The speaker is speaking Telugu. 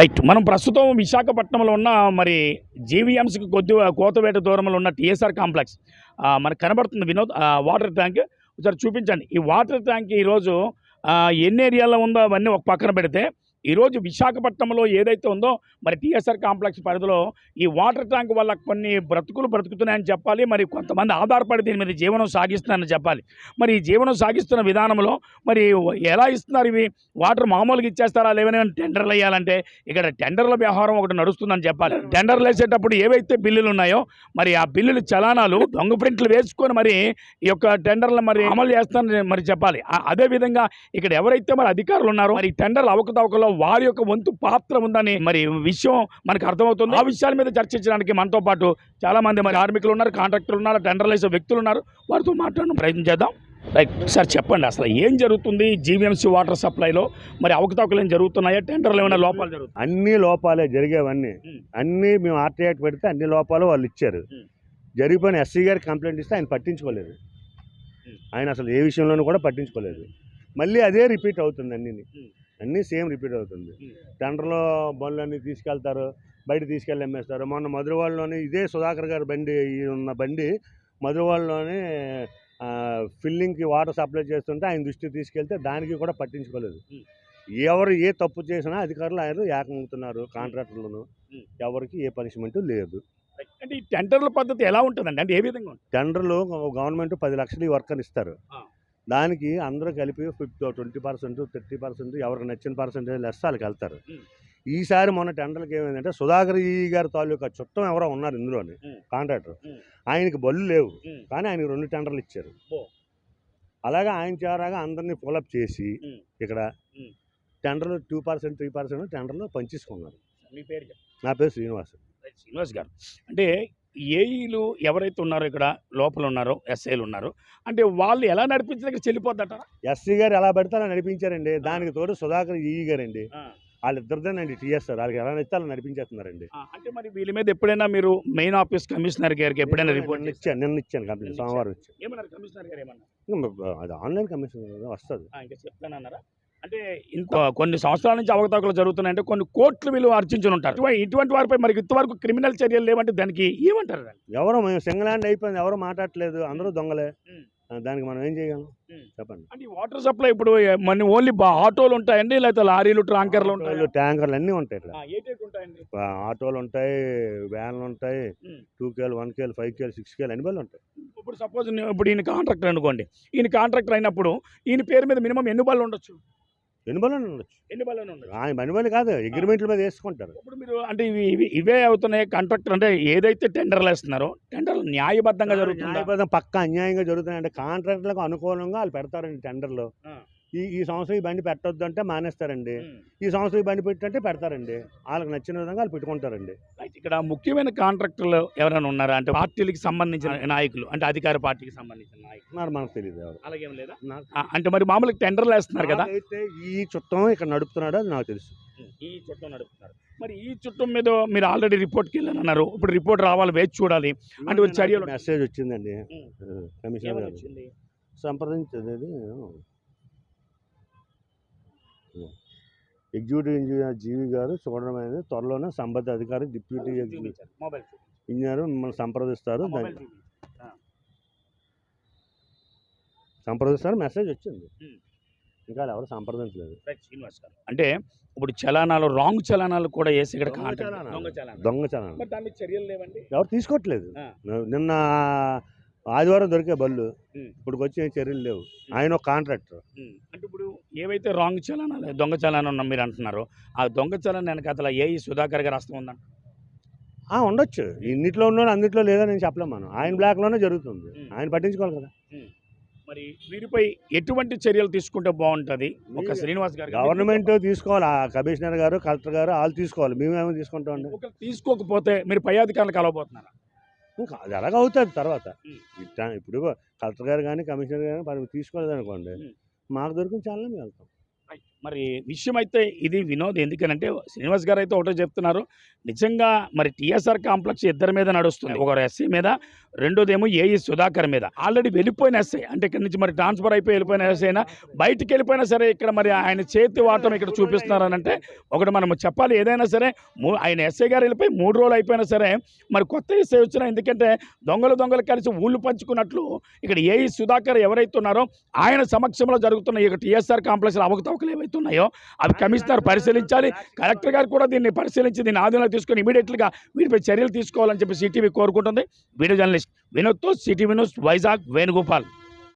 రైట్. మనం ప్రస్తుతం విశాఖపట్నంలో ఉన్న మరి జీవీఎంసీకి కొద్ది కోతవేట దూరంలో ఉన్న టీఎస్ఆర్ కాంప్లెక్స్. మనకు కనబడుతుంది వినోద్ వాటర్ ట్యాంక్. ఒకసారి చూపించండి. ఈ వాటర్ ట్యాంక్ ఈరోజు ఎన్ని ఏరియాలో ఉందో అవన్నీ ఒక పక్కన పెడితే ఈరోజు విశాఖపట్నంలో ఏదైతే ఉందో మరి టీఎస్ఆర్ కాంప్లెక్స్ పరిధిలో ఈ వాటర్ ట్యాంక్ వల్ల కొన్ని బ్రతుకులు బ్రతుకుతున్నాయని చెప్పాలి. మరి కొంతమంది ఆధారపడి దీని మీద జీవనం సాగిస్తున్నారని చెప్పాలి. మరి ఈ జీవనం సాగిస్తున్న విధానంలో మరి ఎలా ఇస్తున్నారు ఇవి? వాటర్ మామూలుగా ఇచ్చేస్తారా? లేవనే టెండర్లు వేయాలంటే ఇక్కడ టెండర్ల వ్యవహారం ఒకటి నడుస్తుందని చెప్పాలి. టెండర్లు వేసేటప్పుడు ఏవైతే బిల్లులు ఉన్నాయో మరి ఆ బిల్లులు చలానాలు దొంగ ప్రింట్లు వేసుకొని మరి ఈ యొక్క టెండర్లు మరి అమలు చేస్తానని మరి చెప్పాలి. అదేవిధంగా అదే విధంగా ఇక్కడ ఎవరైతే మరి అధికారులు ఉన్నారో మరి టెండర్లు అవకతవకలో వారి యొక్క వంతు పాత్ర ఉందని మరి విషయం మనకు అర్థమవుతుంది. ఆ విషయాల మీద చర్చించడానికి మనతో పాటు చాలా మంది మరి కార్మికులు ఉన్నారు కాంట్రాక్టర్లు ఉన్నారు టెండర్లు వేసే వ్యక్తులు ఉన్నారు. వారితో మాట్లాడడం ప్రయత్నం చేద్దాం. రైట్ సార్ చెప్పండి అసలు ఏం జరుగుతుంది జీవీఎంసీ వాటర్ సప్లైలో? మరి అవకతవకలు ఏం జరుగుతున్నాయా? టెండర్లు ఏమైనా లోపాలు జరుగుతున్నాయి? అన్ని లోపాలే జరిగేవన్నీ. అన్నీ మేము ఆర్టీ యాక్ట్ పెడితే అన్ని లోపాలు వాళ్ళు ఇచ్చారు. జరిగిపోయిన ఎస్సీ గారికి కంప్లైంట్ ఇస్తే ఆయన పట్టించుకోలేదు. ఆయన అసలు ఏ విషయంలోనూ కూడా పట్టించుకోలేదు. మళ్ళీ అదే రిపీట్ అవుతుంది అన్నీ. అన్నీ సేమ్ రిపీట్ అవుతుంది. టెండర్లో బండ్లన్నీ తీసుకెళ్తారు బయట తీసుకెళ్ళి అమ్మేస్తారు. మొన్న మధురవాడలోని ఇదే సుధాకర్ గారి బండి ఉన్న బండి మధురవాడలోనే ఫిల్లింగ్కి వాటర్ సప్లై చేస్తుంటే ఆయన దృష్టికి తీసుకెళ్తే దానికి కూడా పట్టించుకోలేదు. ఎవరు ఏ తప్పు చేసినా అధికారులు ఆయన ఏకమవుతున్నారు కాంట్రాక్టర్లను. ఎవరికి ఏ పనిష్మెంట్ లేదు. అంటే ఈ టెండర్ల పద్ధతి ఎలా ఉంటుందండి? అంటే ఏ విధంగా టెండర్లు గవర్నమెంట్ పది లక్షలు ఈ వర్క్ అని ఇస్తారు. దానికి అందరూ కలిపి fifty twenty percent thirty percent ఎవరికి నచ్చిన పర్సెంటేజ్ లెస్ వాళ్ళకి వెళ్తారు. ఈసారి మొన్న టెండర్కి ఏమైందంటే సుధాకర్ ఈ గారి తాలూకా చుట్టం ఎవరో ఉన్నారు ఇందులోని. కాంట్రాక్టర్. ఆయనకి బళ్ళు లేవు. కానీ ఆయనకి రెండు టెండర్లు ఇచ్చారు. అలాగే ఆయన చేరాగా అందరినీ ఫాలోఅప్ చేసి. ఇక్కడ. టెండర్లు టూ పర్సెంట్ త్రీ పర్సెంట్ టెండర్లు పంచేసుకున్నారు మీ పేరు చెప్పండి. నా పేరు శ్రీనివాస్ శ్రీనివాస్ గారు అంటే ఏఈలు ఎవరైతే ఉన్నారో ఇక్కడ లోపల ఉన్నారో ఎస్ఐలు ఉన్నారో అంటే వాళ్ళు ఎలా నడిపించిన దగ్గర చెల్లిపోద్దట ఎస్సీ గారు ఎలా పడితే అలా నడిపించారండి. దానికి తోడు సుధాకర్ ఈ గారండి. వాళ్ళిద్దరిదేనండి టీఎస్ఆర్ వాళ్ళకి ఎలా నడిస్తే అలా నడిపించేస్తున్నారండి. అంటే మరి వీళ్ళ మీద ఎప్పుడైనా మీరు మెయిన్ ఆఫీస్ కమిషనర్ గారికి ఎప్పుడైనా రిపోర్ట్ ఇచ్చాను నిన్న ఇచ్చాను కంప్లీట్. సోమవారం ఇచ్చాను ఏమన్నారు కమిషనర్ గారు అది ఆన్లైన్ కమిషన్ వస్తుంది. ఇంకా చెప్తానన్నారా అంటే ఇంత కొన్ని సంవత్సరాల నుంచి అవకతవకలు జరుగుతున్నాయంటే కొన్ని కోట్లు వీళ్ళు అర్చించుని ఉంటారు. ఇటువంటి- వారిపై మరి ఇంతవరకు క్రిమినల్ చర్యలు లేవంటే దానికి ఏమంటారు ఎవరో సింగిల్ హ్యాండ్ అయిపోయింది. ఎవరో మాట్లాడట్లేదు. అందరూ దొంగలే. దానికి మనం ఏం చేయగలం. చెప్పండి. అంటే వాటర్ సప్లై ఇప్పుడు మన ఓన్లీ ఆటోలు ఉంటాయండి లేకపోతే లారీలు ట్రాంకర్లు ఉంటాయి? ట్యాంకర్లు అన్నీ ఉంటాయి ఆ, ఆటోలు ఉంటాయి వ్యాన్లు ఉంటాయి. టూ కేలు వన్ కేలు ఫైవ్ కేలు సిక్స్ కేలు అన్ని బళ్ళు ఉంటాయి. ఇప్పుడు సపోజ్ ఇప్పుడు ఈయన కాంట్రాక్టర్ అనుకోండి. ఈయన కాంట్రాక్టర్ అయినప్పుడు ఈయన పేరు మీద మినిమం ఎన్ని బళ్ళు ఉండొచ్చు? ఎన్ని బళ్ళు ఉండొచ్చు. ఎన్ని బళ్ళు ఉండొచ్చు. ఆయన పని బళ్ళు కాదు అగ్రిమెంట్ల మీద వేసుకుంటారు. ఇప్పుడు మీరు అంటే ఇవి ఇవి- ఇవే అవుతున్నాయి కాంట్రాక్టర్ అంటే ఏదైతే టెండర్లు వేస్తున్నారో టెండర్లు న్యాయబద్ధంగా జరుగుతుందా? న్యాయబద్ధం పక్క అన్యాయంగా జరుగుతున్నాయి అంటే కాంట్రాక్టులకు అనుకూలంగా వాళ్ళు పెడతారండి టెండర్లో. ఈ ఈ సంవత్సరం ఈ బండి పెట్టొద్దు అంటే మానేస్తారండి. ఈ సంవత్సరం ఈ బండి పెట్టంటే పెడతారండి. వాళ్ళకి నచ్చిన విధంగా వాళ్ళు పెట్టుకుంటారండి. ఇక్కడ ముఖ్యమైన కాంట్రాక్టర్లు ఎవరైనా ఉన్నారా? అంటే పార్టీలకు సంబంధించిన నాయకులు అంటే అధికార పార్టీకి సంబంధించిన నాయకులు. మనకు తెలియదు ఎవరు. అలాగేం లేదా? అంటే మరి మామూలుగా టెండర్లు వేస్తున్నారు కదా? అయితే ఈ చుట్టం ఇక్కడ నడుపుతున్నాడు అది నాకు తెలుసు. ఈ చుట్టం నడుపుతున్నారు. మరి ఈ చుట్టం మీద మీరు ఆల్రెడీ రిపోర్ట్కి వెళ్ళానన్నారు. ఇప్పుడు రిపోర్ట్ రావాలి వేచి చూడాలి. అంటే చర్యలు మెసేజ్ వచ్చిందండి. కమిషనర్ ఏమని గారు? సంప్రదించేది ఎగ్జిక్యూటివ్ ఇంజనీర్ జీవి గారు చూడడమైనది త్వరలోనే సంబంధిత అధికారి డిప్యూటీ. ఇంజనీర్ మిమ్మల్ని సంప్రదిస్తారు. సంప్రదిస్తారు మెసేజ్ వచ్చింది. ఇంకా ఎవరు సంప్రదించలేదు రైట్, శ్రీనివాస్ గారు. అంటే ఇప్పుడు చలానాలు రాంగ్ చలానాలు కూడా వేసి ఇక్కడ దొంగ చలానాలు. ఎవరు తీసుకోవట్లేదు. నిన్న ఆదివారం దొరికే బళ్ళు. ఇప్పుడు వచ్చి చర్యలు లేవు. ఆయన ఒక కాంట్రాక్టర్. అంటే ఇప్పుడు ఏవైతే రాంగ్ చలానాలు దొంగ చలానా మీరు అంటున్నారో ఆ దొంగ చలాన వెనక అతల ఏ సుధాకర్ గారు హస్తం ఉందంట? ఆ, ఉండొచ్చు. ఇన్నిట్లో ఉన్నాడు అన్నిట్లో లేదని నేను చెప్పలేం మనం. ఆయన బ్లాక్లోనే జరుగుతుంది. ఆయన పట్టించుకోవాలి కదా. మరి వీరిపై ఎటువంటి చర్యలు తీసుకుంటే బాగుంటుంది? ఒక శ్రీనివాస్ గారు గవర్నమెంట్ తీసుకోవాలి. ఆ కమిషనర్ గారు కలెక్టర్ గారు వాళ్ళు తీసుకోవాలి. మేమేమో తీసుకుంటామండి. ఒకరు తీసుకోకపోతే మీరు పై అధికారులు కలవబోతున్నారా? ఇంకా అది ఎలాగ అవుతుంది తర్వాత. ఇప్పుడు కలెక్టర్ గారు కానీ కమిషనర్ గారు మరి తీసుకోలేదు అనుకోండి. మాకు దొరికిన చాలా మేము వెళ్తాం. మరి విషయం అయితే ఇది వినోద్. ఎందుకనంటే శ్రీనివాస్ గారు అయితే ఒకటే చెప్తున్నారు. నిజంగా మరి టీఎస్ఆర్ కాంప్లెక్స్ ఇద్దరి మీద నడుస్తుంది. ఒకరు ఎస్సీ మీద రెండోదేమో ఏఈ సుధాకర్ మీద. ఆల్రెడీ వెళ్ళిపోయిన ఎస్ఐ అంటే ఇక్కడ నుంచి మరి ట్రాన్స్ఫర్ అయిపోయి వెళ్ళిపోయిన ఎస్ఐ అయినా బయటికి వెళ్ళిపోయినా సరే ఇక్కడ మరి ఆయన చేతి వాటం ఇక్కడ చూపిస్తున్నారని అంటే ఒకటి మనం చెప్పాలి. ఏదైనా సరే ఆయన ఎస్ఐ గారు వెళ్ళిపోయి మూడు రోజులు అయిపోయినా సరే మరి కొత్త ఎస్ఐ వచ్చినా ఎందుకంటే దొంగలు దొంగలు కలిసి ఊళ్ళు పంచుకున్నట్లు ఇక్కడ ఏఈ సుధాకర్ ఎవరైతే ఉన్నారో ఆయన సమక్షంలో జరుగుతున్న ఈ టీఎస్ఆర్ కాంప్లెక్స్ అవకతవకలు ఏవైతే ఉన్నాయో అవి కమిషనర్ పరిశీలించాలి. కలెక్టర్ గారు కూడా దీన్ని పరిశీలించి దీన్ని ఆధీనంలో తీసుకొని ఇమీడియట్గా వీటిపై చర్యలు తీసుకోవాలని చెప్పి సిటీవీ కోరుకుంటుంది. వీడియో జర్నలిస్ట్ వినోద్తో సిటీ న్యూస్ వైజాగ్ వేణుగోపాల్.